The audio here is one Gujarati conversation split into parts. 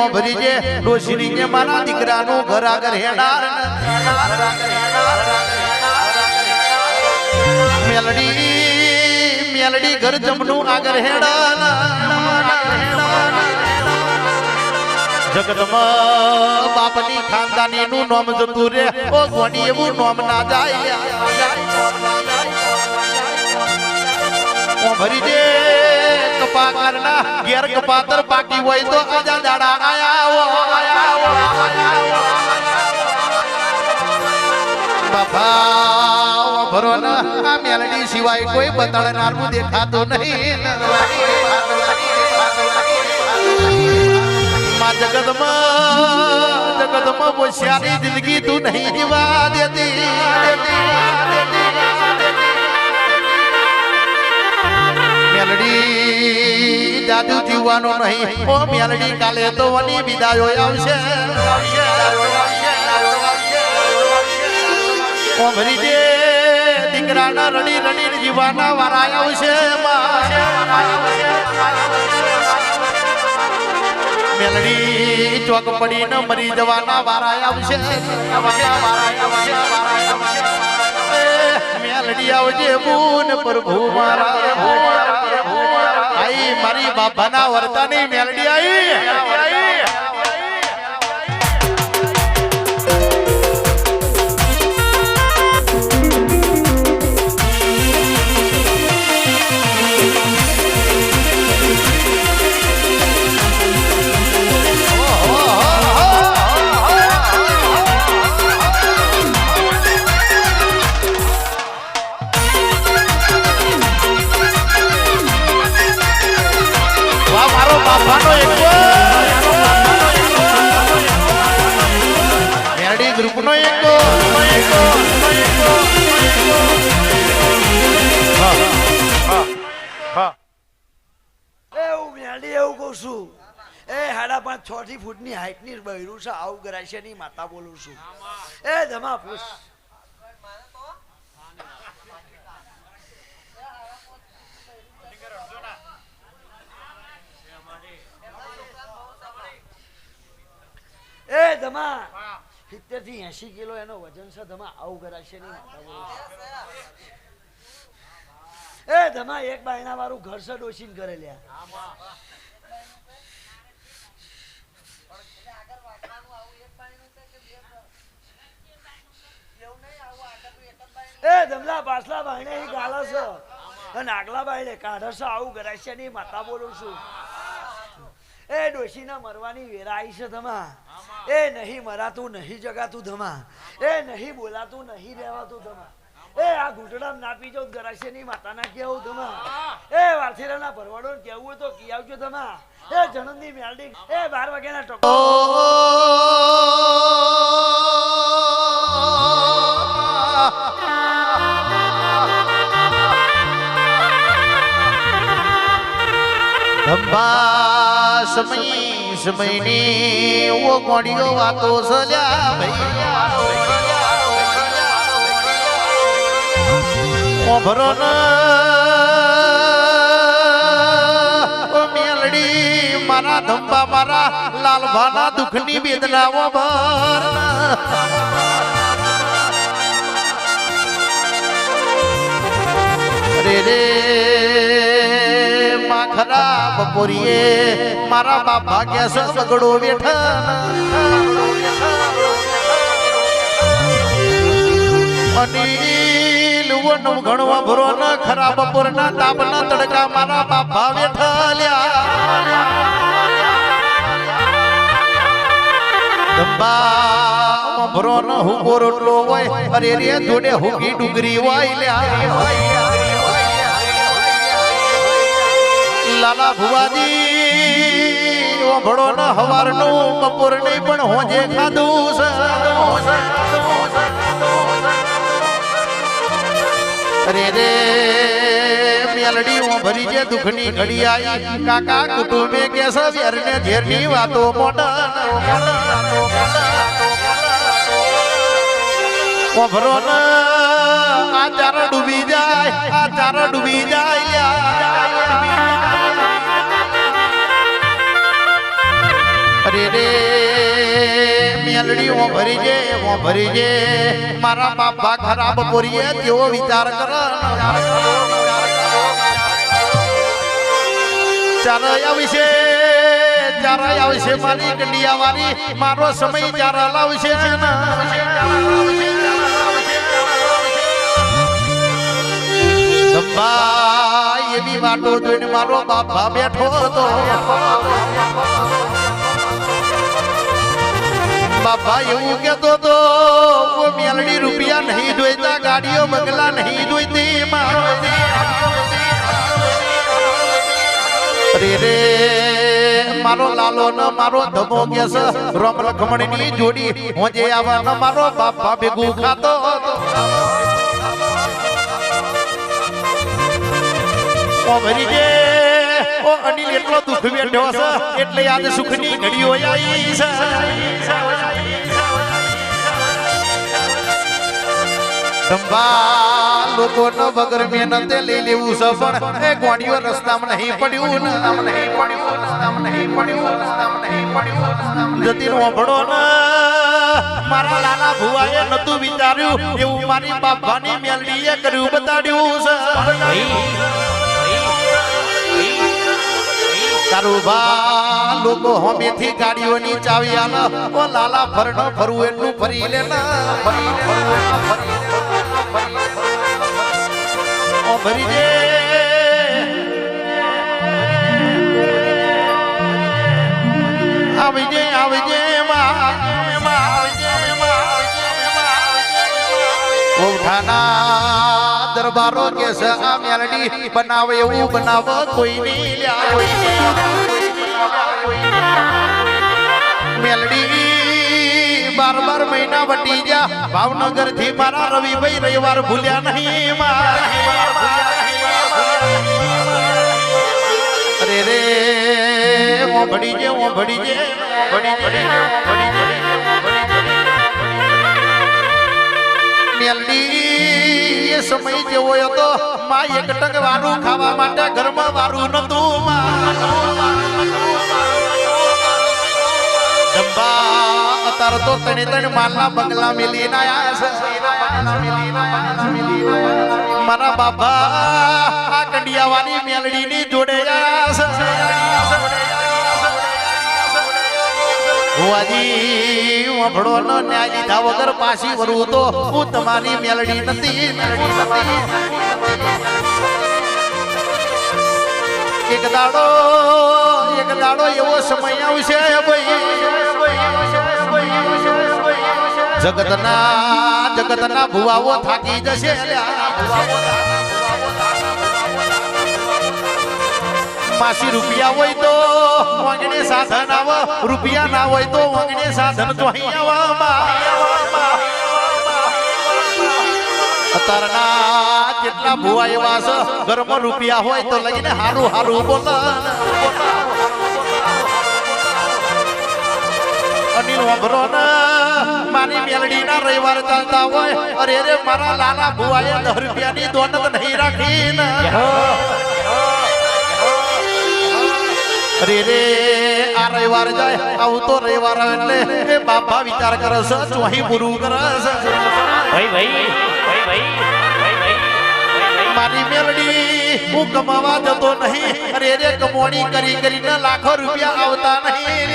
ઓ ભરી ડોશીની ને મારા દીકરાનું ઘર આગળ હેડાર મેલડી મેલડી ઘર જમનું આગળ હેડાર જગતમાં બાપની ખાનદાની નું નામ જતું રે. ઓ ગોની એવું નામ ના જાય. ભરી દે કરના ઘેર કપાતર બાકી હોય તો આજા દાડા આયા ઓ ભરો ને, આ મેલડી સિવાય કોઈ બતળનારનું દેખાતું નહીં. જગતમાં જગતમાં હોશિયારી જિંદગી તું નહીં જીવા દેતી. મેલડી જાદુ જીવવાનો નહીં. ઓ મેલડી, કાલે તો વની વિદાયો આવશે. ઓ ભરી દે દીકરાના રડી રડી જીવાના વારા આવશે મેલડી, ચોક પડીને મરી જવાના વારા આવશે. મેલડી આવજે બૂન પ્રભુ મારા. મારી બાપાના વર્તાની મેલડી આઈ. થી છ થી ફૂટની હાઈટની બહેરું છે આવું ગરાશે ની માતા બોલું છું. એ ધમા પૂછ એ ધમા સિત્તેરથી એસી કિલો એનો વજન છે ધમા આવું ગરાશે ની માતા બોલું છું. એ ધમા એક બાયણા વાળું ઘર છે ડોસીને કરે લ્યા એ ધમલા પાછલા બાયણે ગાલા છે. અને આગલા બાયણે કાઢે છે, આવું ગરાશે ની માતા બોલું છું. એ ડોશીના મરવાની વેરા આવી છે ધમા એ નહીં મરાતું, નહીં જગાતું ધમા એ નહીં બોલાતું, નહીં રહેવાતું ધમા એ આ ઘૂંટડા ના પી જાવ ગરાશે ની માતાના કેવું ધમા એ વારથીરાના ભરવાડો કેવું તો કી આવજો ધમા એ જણંદી મેલડી એ બાર વાગ્યાના ટકો. ધંભા સમય, સમયની ઓ કોણીઓ વાતો સજા ભરો મેલડી, મારા ધંબા, મારા લાલભાના દુઃખની વેદનાઓ ભર રે રે ખરા બપોરીએ મારા બાપ ભાગ્યા છે બગડો બેઠા અનિલ વનમ ઘણવા ભરો ન ખરા બપોરના તાપના તડકા મારા બાપા બેઠા લ્યા. ભરો ન હુકો રોટલો હોય, અરે રે, જોડે ડુંગરી હોય લ્યા. લાલા ભુવાજી, ઓભળો ન હવારનું બપોર નહીં, પણ હોજે ખાધું અરે રે મેલડી ભરી જે દુખની ઘડી આવી કાકા કુટુંબે કે સવિયર ને ઝેરની વાતો મોટા ઓભરો ન, આ ચાર ડૂબી જાય, આ ચાર ડૂબી જાય અરે રે મેલડીઓ ભરી જે એવો ભરી જે મારા બાપા ખરાબ પોરીએ તેવો વિચાર કર ચારે આવશે ચારે આવશે મારી કંડિયા વાળી મારો સમય ચારે લાવશે સંભા એવી વાતો જોઈને મારો બાપા બેઠો હતો. બાપા એવું કેતો તો મેલડી રૂપિયા નહીં જોઈતા, ગાડીઓ બંગલા નહીં જોઈતી, મારો અરે રે મારો લાલો ન મારો ધમો કેસ રમ લખમણની જોડી હું જે આવા ન મારો બાપા ભેગું ખાતો હતો. ઓ અનિલ એટલો દુઃખ વેઠ્યો છે એટલે આજ સુખની ઘડીઓ આવી છે. સંભા લોકોનો વગર મહેનતે લઈ લેવું છે, પણ એ ગોળીઓ રસ્તામાં નહીં પડ્યું રસ્તામાં નહીં પડ્યું મારા લાલા ભુવાએ નતું વિચાર્યું, એવું મારી બાપાની મેલડીએ કર્યું, બતાડ્યું છે. તારું બા લોકો હોમેથી ગાડીઓની ચાવી આલ. લાલા ફરનો ફરવું એટલું ફરી લે ફરી ફરી માં. દરબારો કે છે મેલડી બનાવે એવું બનાવ કોઈ નહીં લ્યા કોઈ મેલડી બાર બાર મહિના વટી જા ભાવનગરથી મારા રવિભાઈ રવિવાર ભૂલ્યા નહીં. અરે રે ભડી જે હું ભડી જે ભડી ભડી ભડી મેલડી સમય જેવો હતો માં એક ટક વારું ખાવા માટે ઘરમાં વારું નતું અતાર તો તને તને માલના બંગલા આયા મારા બાપા આ કંડિયાવાની મેલડીની જોડે ભુવાજી વભડો નો ન્યાય પાછી વરવું તો તમારી મેલડી નથી મેલડી નથી. એવો સમય આવશે જગતના જગતના ભુવાઓ થાકી જશે માસી રૂપિયા હોય તો વાંગણે સાધન આવ, રૂપિયા ના હોય તો વાંગણે સાધન તો અહીં કેટલા ભુવા એવા ઘરમાં રૂપિયા હોય તો લઈને હારું હારું બોલ. અનિલ વભરો મારી મેલડી ના રવિવાર ચાલતા હોય, અરે રે મારા લાલા ભુવાએ દસ રૂપિયાની દોનત નહીં રાખી અરે રે આ રવિવાર જાય આવું તો રવિવાર એટલે એ બાપા વિચાર કરે છે ચોહી પૂરું કરે છે. ભાઈ ભાઈ મારી મેલડી હું કમાવા જતો નહીં. અરે રે કમોણી કરી કરીને લાખો રૂપિયા આવતા નહીં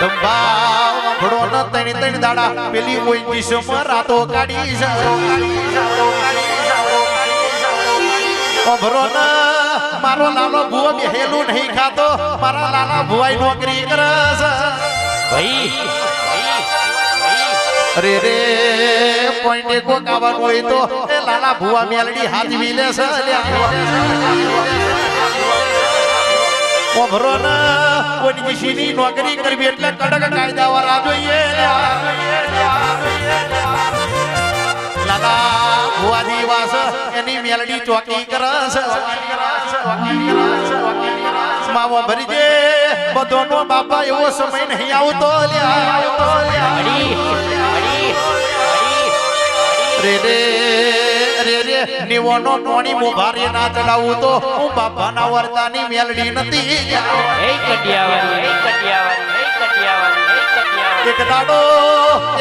ધંભા તણી તણી દાડા પેલી કોઈ દિશોમાં રાતો કાઢી છે અભરો મારો લાલો ભુવા બેહેલું નહીં ખાતો. મારા લાલા ભુવાઈ નોકરી કરે છે ભાઈ અરે રે પોઈન્ટે કોક આવવાનું હોય તો એ લાલા ભુવા મેલડી હાથ લે છે ઓભરો ન. કોઈ કિસીની નોકરી કરવી એટલે કડક કાયદા વાળા જોઈએ. લાલા ભુવાજી વાસ એની મેલડી ચોકી કરસ. માવો ભરી દે, બધોનો બાપા એવો સમય નહીં આવતો રે રે રે રે, નીવોનો નોણી મોભારી ના ચડાવું તો હું બાપાના વર્તાની મેલડી નથી. એક દાડો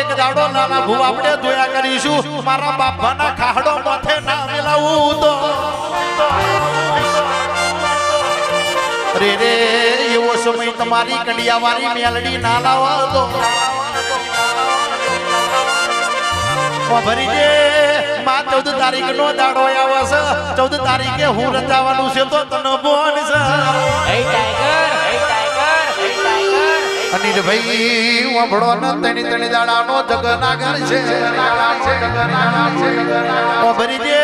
એક દાડો નાના ભૂ આપણે જોયા કરીશું. મારા બાપાના ખાડો માથે ના મેલાવું તો. રે રે, એવો સમય તમારી કડિયાવાળી મેલડી ના લાવા તો ભરી જે માં ચૌદ તારીખ દાડો આવે છે. ચૌદ તારીખે હું રચાવાનું છે તો તને બોન છે. અનિલભાઈ વાભળો ન તણી તણી દાડાનો જગનાગર છે. ઓ ભરી જે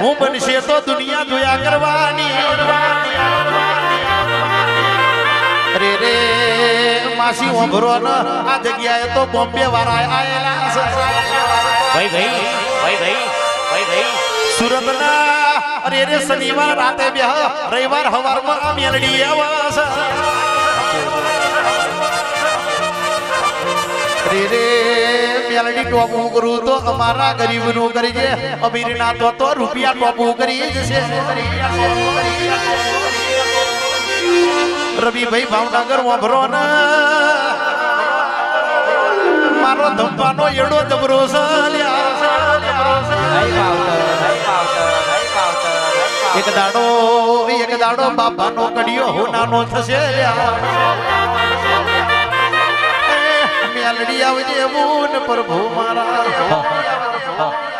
હું બનશે તો દુનિયા જોયા કરવાની. રે રે માસી વાભરો ન આ જગ્યાએ તો બોમ્બે વાળા આયેલા છે. ભાઈ ભાઈ ભાઈ ભાઈ ભાઈ ભાઈ. સુરતના અરે રે શનિવાર રાતે બે રવિવાર હવારમાં મેલડી આવા છે. રે રે. મેલડી ટોપું તો અમારા ગરીબનું કરી છે અમીરના તો તો રૂપિયા ટોપું કરી જશે રવિભાઈ ભાવનગર વાભરો ને. મારો ધંપાનો એડો દબરો. એક દાડો એક દાડો બાપાનો કડિયો હોનાનો થશે એ મેલડી આવજે મૂન પ્રભુ મારા.